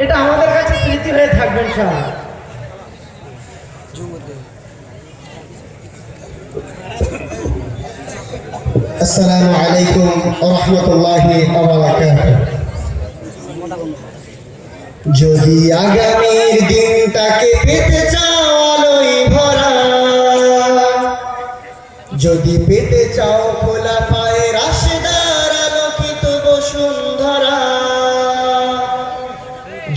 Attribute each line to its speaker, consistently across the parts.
Speaker 1: এটা আমাদের কাছে স্মৃতি হয়ে থাকবেন সব
Speaker 2: আসসালামু আলাইকুম রহমতুল্লাহি যদি আগামীর দিনটাকে পেতে চাও আলোয় ভরা, যদি পেতে চাও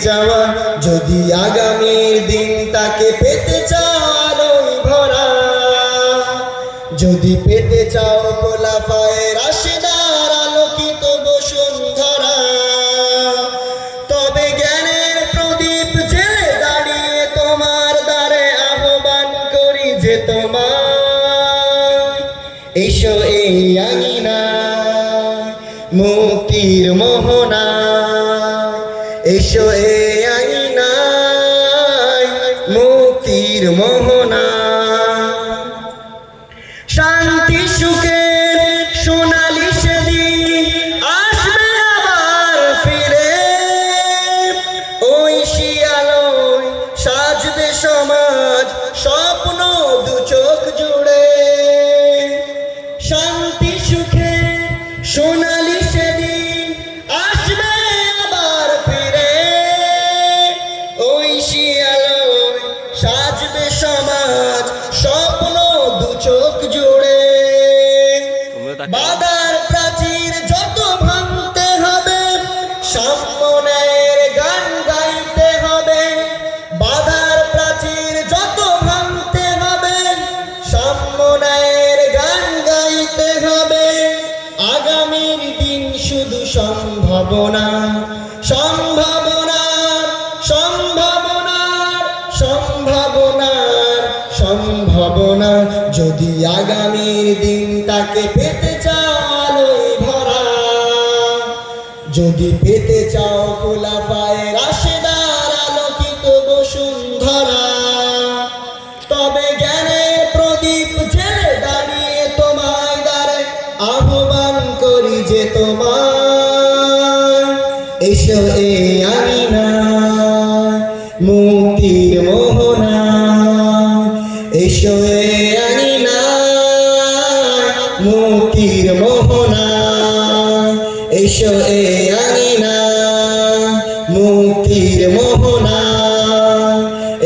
Speaker 2: যাওয়া, যদি আগামীর দিন তাকে পেতে চাও আলোয় ভরা, যদি পেতে চাও খোলা পায়ে রাশিদার আলোকিত বসুন্ধরা তবে জ্ঞানের প্রদীপ জেলে দাঁড়িয়ে তোমার দ্বারে আহ্বান করি যে তোমার এসো এই আঙিনা মুক্তির মোহনা এসো এই আঙিনা মুক্তির মোহনা। শান্তি সুখের সোনালি সেদিন আসবে আবার ফিরে। ওই শিয়ালয় সাজবে সমাজ, স্বপ্ন দু চোখ জুড়ে। শান্তি, সুখে সোনালি যদি আগামীর দিন তাকে পেতে চাও ভরা, যদি পেতে চাও খোলা পায়ে রাশেদার আলোকিত বসুন্ধরা, তবে জ্ঞানের প্রদীপ জেলে দাঁড়িয়ে তোমায় দ্বারে আহ্বান করি যে তোমার এসো এ আমিনা মুক্তির মোহনা মুক্তির মোহনা। এসো এ আমিনা মুক্তির মোহনা।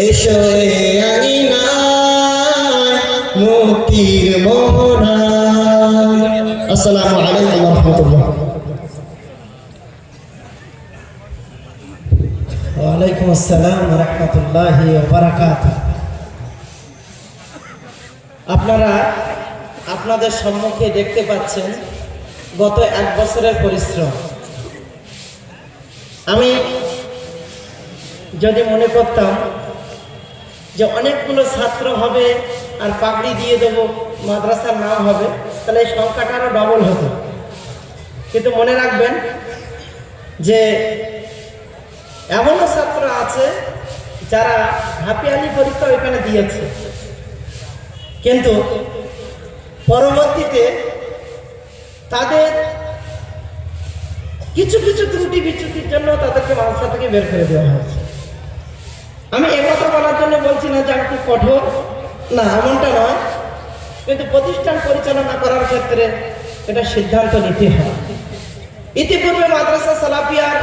Speaker 2: এসো এ আমিনা মুক্তির মোহনা। আসসালামু আলাইকুম রহমতুল্লাহ।
Speaker 1: ওয়ালাইকুম আসসালাম রহমতুল্লাহি বারাকাত আপনারা আপনাদের সম্মুখে দেখতে পাচ্ছেন গত এক বছরের পরিশ্রম। আমি যদি মনে করতাম যে অনেকগুলো ছাত্র হবে আর পাগড়ি দিয়ে দেবো মাদ্রাসার নাম হবে, তাহলে এই সংখ্যাটা আরও ডবল হতো। কিন্তু মনে রাখবেন যে এমনও ছাত্র আছে যারা হাপিয়ালি পরীক্ষা ওইখানে দিয়েছে। কিন্তু পরবর্তীতে তাদের কিছু কিছু ত্রুটি বিচ্যুতির জন্য তাদেরকে মাদ্রাসা থেকে বের করে দেওয়া হয়েছে। আমি একথা বলার জন্য বলছি না যে আমি খুব কঠোর। না, এমনটা নয়। কিন্তু প্রতিষ্ঠান পরিচালনা করার ক্ষেত্রে এটা সিদ্ধান্ত নিতে হয়। ইতিপূর্বে মাদ্রাসা সালাফিয়ার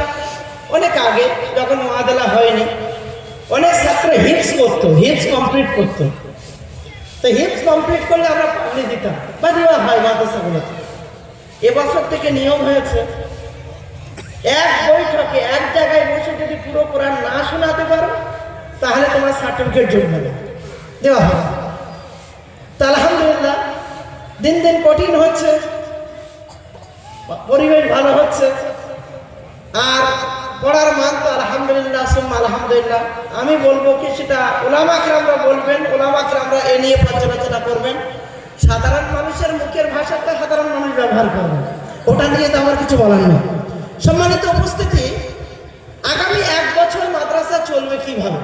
Speaker 1: অনেক আগে যখন মাদেলা হয়নি, অনেক ছাত্র হিপস করতো হিপস কমপ্লিট করতো। তো হিপস কমপ্লিট করলে আমরা পাবলি দিতাম, বা দেওয়া হয় মাদ্রাসাগুলোতে এবছর থেকে নিয়ম হয়েছে, এক বৈঠকে এক জায়গায় বসে যদি পুরো কোরআন না শোনাতে পারো, তাহলে তোমার সার্টিফিকেট যোগ হবে দেওয়া হবে। আলহামদুলিল্লাহ, দিন দিন কঠিন হচ্ছে, পরিবেশ ভালো হচ্ছে, আর পড়ার মান তো আলহামদুলিল্লাহ সুম্মা আলহামদুলিল্লাহ, আমি বলব কি সেটা ওলামাকে আমরা বলবেন ওলামাকে আমরা এ নিয়ে পর্যালোচনা করবেন। সাধারণ মানুষের মুখের ভাষাটা সাধারণ মানুষ ব্যবহার করবে। ওটা নিয়ে তো আমার কিছু বলার নেই। সম্মানিত উপস্থিতি, আগামী এক বছর মাদ্রাসা চলবে কীভাবে?